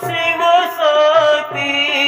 સ્વરૂપ શિવ શક્તિ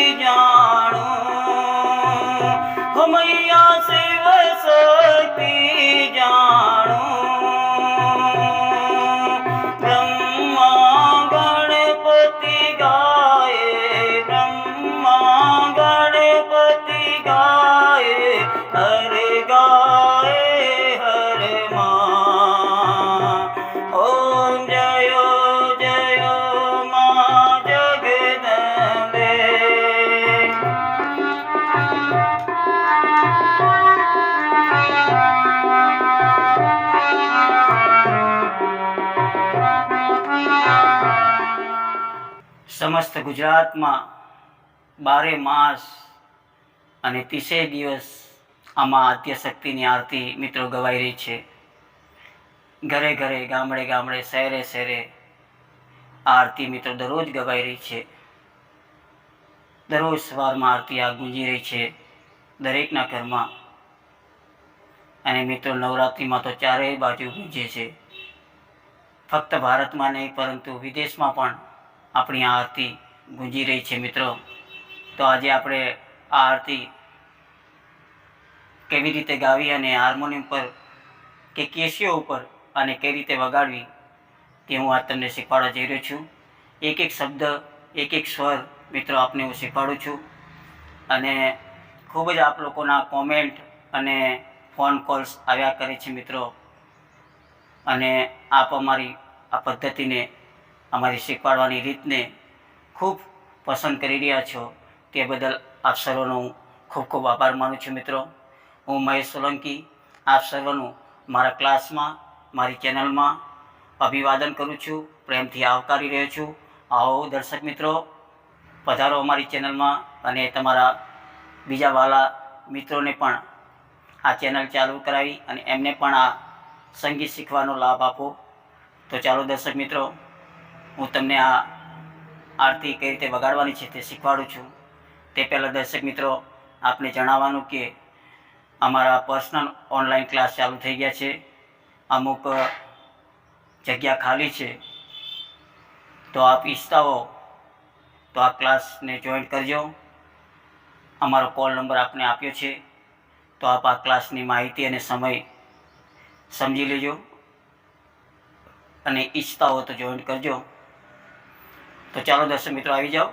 સમસ્ત ગુજરાતમાં બારે માસ અને ત્રીસે દિવસ આમાં આદ્યશક્તિની આરતી મિત્રો ગવાઈ રહી છે. ઘરે ઘરે, ગામડે ગામડે, શહેરે શહેરે આરતી મિત્રો દરરોજ ગવાઈ રહી છે. દરરોજ સવારમાં આરતી આ ગુંજી રહી છે દરેકના ઘરમાં. અને મિત્રો નવરાત્રિમાં તો ચારેય બાજુ ગુંજે છે. ફક્ત ભારતમાં નહીં, પરંતુ વિદેશમાં પણ આપણી આ આરતી ગુંજી રહી છે મિત્રો. તો આજે આપણે આ આરતી કેવી રીતે ગાવી અને હાર્મોનિયમ પર કે કેસીઓ ઉપર અને કઈ રીતે વગાડવી તે હું આજ તમને શીખવાડવા જઈ રહ્યો છું. એક એક શબ્દ, એક એક સ્વર મિત્રો આપને હું શીખવાડું છું. અને ખૂબ જ આપ લોકોના કોમેન્ટ અને ફોન કોલ્સ આવ્યા કરે છે મિત્રો. અને આપ અમારી આ પદ્ધતિને અમારી શીખવાડવાની રીતને ખૂબ પસંદ કરી રહ્યા છો તે બદલ આપ સર્વનો હું ખૂબ ખૂબ આભાર માનું છું મિત્રો. હું મહેશ સોલંકી, આપ સર્વનું મારા ક્લાસમાં, મારી ચેનલમાં અભિવાદન કરું છું, પ્રેમથી આવકારી રહ્યો છું. આવો દર્શક મિત્રો, પધારો અમારી ચેનલમાં અને તમારા બીજા વાલા મિત્રોને પણ. આ ચેનલ ચાલુ કરાવી અને એમને પણ આ સંગીત શીખવાનો લાભ આપો. તો ચાલો દર્શક મિત્રો હું તમને આ આરતી કઈ રીતે વગાડવાની છે તે શીખવાડું છું. તે પહેલાં દર્શક મિત્રો, આપને જણાવવાનું કે અમારા પર્સનલ ઓનલાઈન ક્લાસ ચાલુ થઈ ગયા છે. અમુક જગ્યા ખાલી છે. તો આપ ઈચ્છતા હો તો આ ક્લાસને જોઈન કરજો. અમારો કોલ નંબર આપને આપ્યો છે. તો આપ આ ક્લાસની માહિતી અને સમય સમજી લેજો અને ઈચ્છતા હો તો જોઈન કરજો. તો ચાલો દર્શક મિત્રો આવી જાઓ.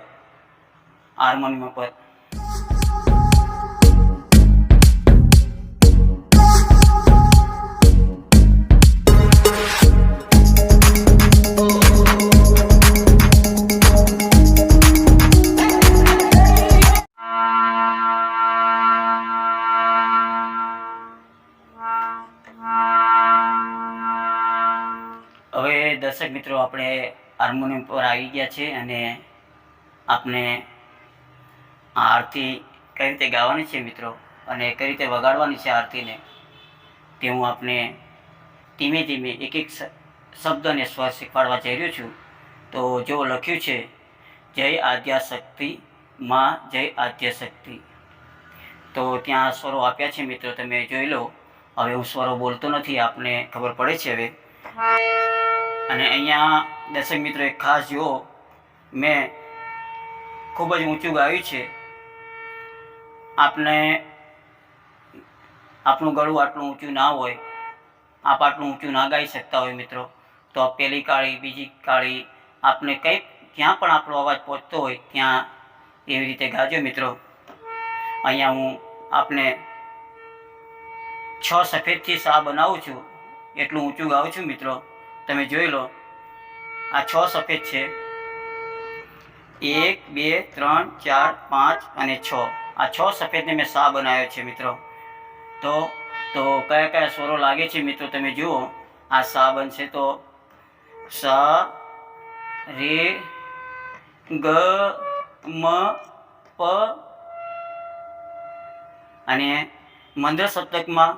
હાર્મોનિયમ પર. હવે દર્શક મિત્રો આપણે હાર્મોનિયમ પર આવી ગયા છે અને આપણે આરતી કઈ રીતે ગાવાની છે મિત્રો? અને કઈ રીતે વગાડવાની છે આરતીને? તે હું આપને ધીમે ધીમે એક એક શબ્દ અને સ્વર શીખવાડવા જઈ રહ્યો છું. તો જો લખ્યું છે, જય આદ્યાશક્તિ, માં જય આદ્યશક્તિ. તો ત્યાં સ્વરો આપ્યા છે મિત્રો, તમે જોઈ લો. હવે હું સ્વરો બોલતો નથી, આપને ખબર પડે છે હવે. અને અહીંયા દર્શક મિત્રો એક ખાસ જુઓ, મેં ખૂબ જ ઊંચું ગાયું છે. આપને આપણું ગળું આટલું ઊંચું ના હોય, આપ આટલું ઊંચું ના ગાઈ શકતા હોય મિત્રો. તો પહેલી કાળી, બીજી કાળી, આપને કંઈક જ્યાં પણ આપણો અવાજ પહોંચતો હોય, ત્યાં એવી રીતે ગાજો મિત્રો. અહીંયા હું આપને છ સફેદથી સા બનાવું છું, એટલું ઊંચું ગાઉં છું મિત્રો. તમે જોઈ લો. આ છ સફેદ છે. એક, બે, ત્રણ, ચાર, પાંચ અને છ. આ છ સફેદને મેં સા બનાવ્યો છે મિત્રો. તો તો કયા કયા સ્વરો લાગે છે મિત્રો તમે જુઓ. આ સા બનશે તો સા, રે, ગ, મ, પ અને મંદ્ર સપ્તકમાં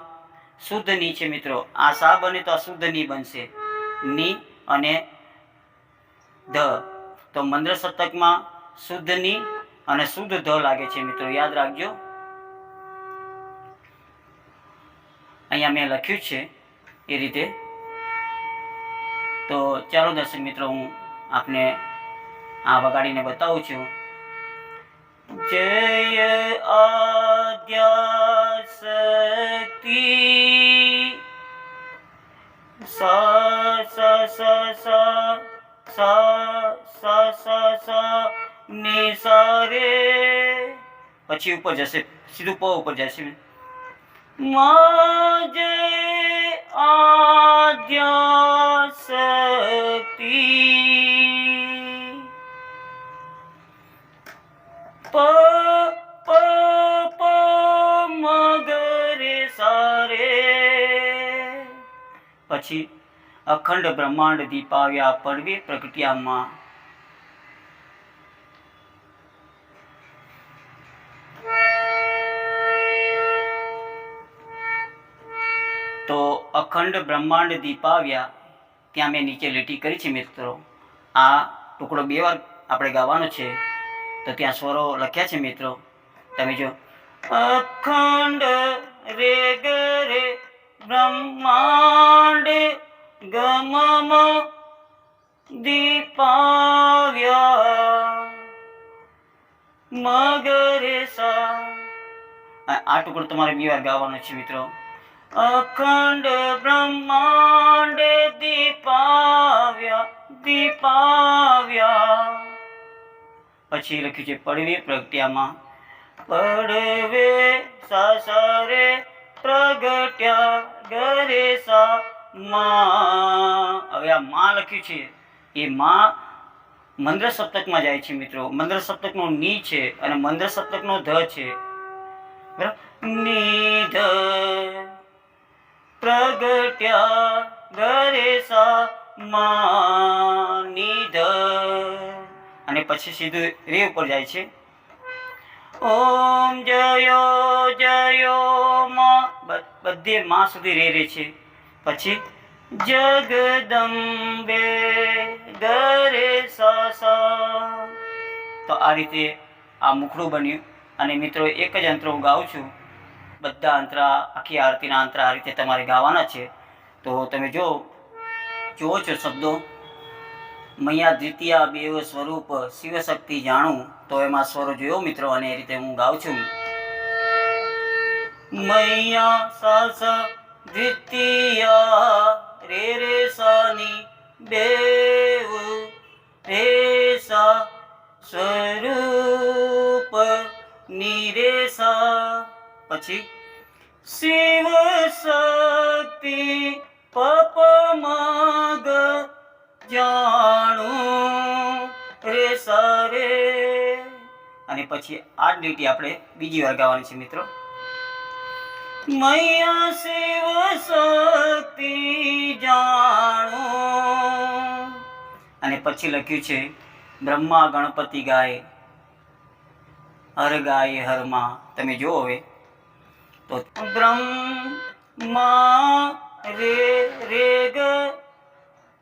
શુદ્ધની છે મિત્રો. આ સા બને તો અશુદ્ધ નહીં બનશે. ની અને ધ. તો મંદ્ર શતકમાં શુદ્ધની અને શુદ્ધ ધ લાગે છે મિત્રો, યાદ રાખજો. અહીંયા મેં લખ્યું છે એ રીતે. તો ચાલો દર્શક મિત્રો, હું આપને આ વગાડીને બતાવું છું. જય આદ્યા શક્તિ स स स स स स, नी, सा, रे। अच्छी ऊपर जैसे, सीधे पो ऊपर जैसे में माजे आद्यासती प प प सारे। પછી અખંડ બ્રહ્માંડ દીપાવ્યા પડવી પ્રગટ્યામાં. તો અખંડ બ્રહ્માંડ દીપાવ્યા, ત્યાં મેં નીચે લીટી કરી છે મિત્રો. આ ટુકડો બે વાર આપણે ગાવાનો છે, તો ત્યાં સ્વરો લખ્યા છે મિત્રો. તમે જો, અખંડ રે ગ બ્રહ્માંડ ગમમ દીપાવ્યા મગરે સા આ ટુકડો તમારે બે વાર ગાવાનો છે, મિત્રો. અખંડ બ્રહ્માંડ દીપાવ્યા દીપાવ્યા. પછી લખ્યું છે, પડવે પ્રગટ્યામાં. પડવે સાસરે પ્રગટ્યા ગરે સા માં. હવે આ માં લખ્યું છે. એ માં મંદ્ર સપ્તકમાં જાય છે મિત્રો. મંદ્ર સપ્તકનો ની છે અને મંદ્ર સપ્તકનો ધ છે. બરાબર? નિધ પ્રગટ્યા ગરે સા માં નિધ. અને પછી સીધું રે ઉપર જાય છે. ઓમ જયો જયો માં. બ- બધે માં સુધી રે રે છે. પછી જગદંબે ગરે સા સા તો આ રીતે આ મુખડું બન્યું અને મિત્રો એક જ અંતર હું ગાઉં છું. બધા અંતરા, આખી આરતીના અંતરા આ રીતે તમારે ગાવાના છે. તો તમે જો, જુઓ છો શબ્દો. મૈયા દ્વિતીય બેવ સ્વરૂપ શિવશક્તિ જાણું. તો એમાં સ્વરો જોયો મિત્રો અને એ રીતે હું ગાઉં છું. મૈયા સાસ દ્વિતીય રે રે સની બેવ રે સ સ્વરૂપ નિરેસા પછી શિવ શક્તિ પપ મગ જાણું રે. સરે અને પછી આ ડ્યુટી આપણે બીજી વાર ગાવાની છે મિત્રો. મૈયા શિવ શક્તિ જાણો. અને પછી લખ્યું છે, બ્રહ્મા ગણપતિ ગાય, હર ગાય હરમાં તમે જુઓ હવે. તો બ્રહ્મા રે રે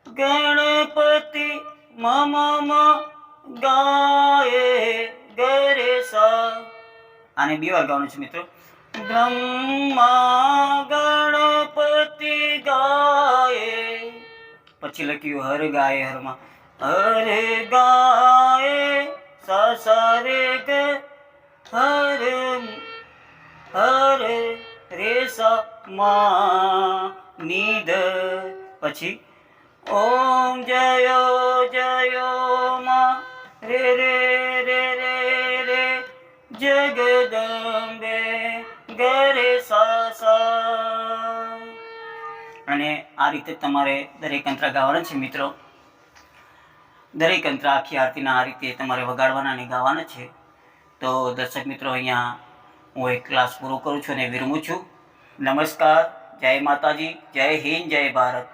ગણપતિ મમ મ, ગાય ગરે સા. આને બે વાર ગાવાનું છે મિત્રો. બ્રહ્મા ગણપતિ ગાય. પછી લખ્યું, હર ગાય હરમાં હર ગાય સા ગે, હર હર રે સા મા નિધ પછી, ઓમ જયો જયો મા, રે રે અને આ રીતે તમારે દરેક અંતરા ગાવાના છે મિત્રો. દરેક અંતરા આખી આરતીના આ રીતે તમારે વગાડવાના અને ગાવાના છે. તો દર્શક મિત્રો, અહીંયા હું એક ક્લાસ પૂરો કરું છું અને વિરમું છું. નમસ્કાર, જય માતાજી, જય હિન્દ, જય ભારત.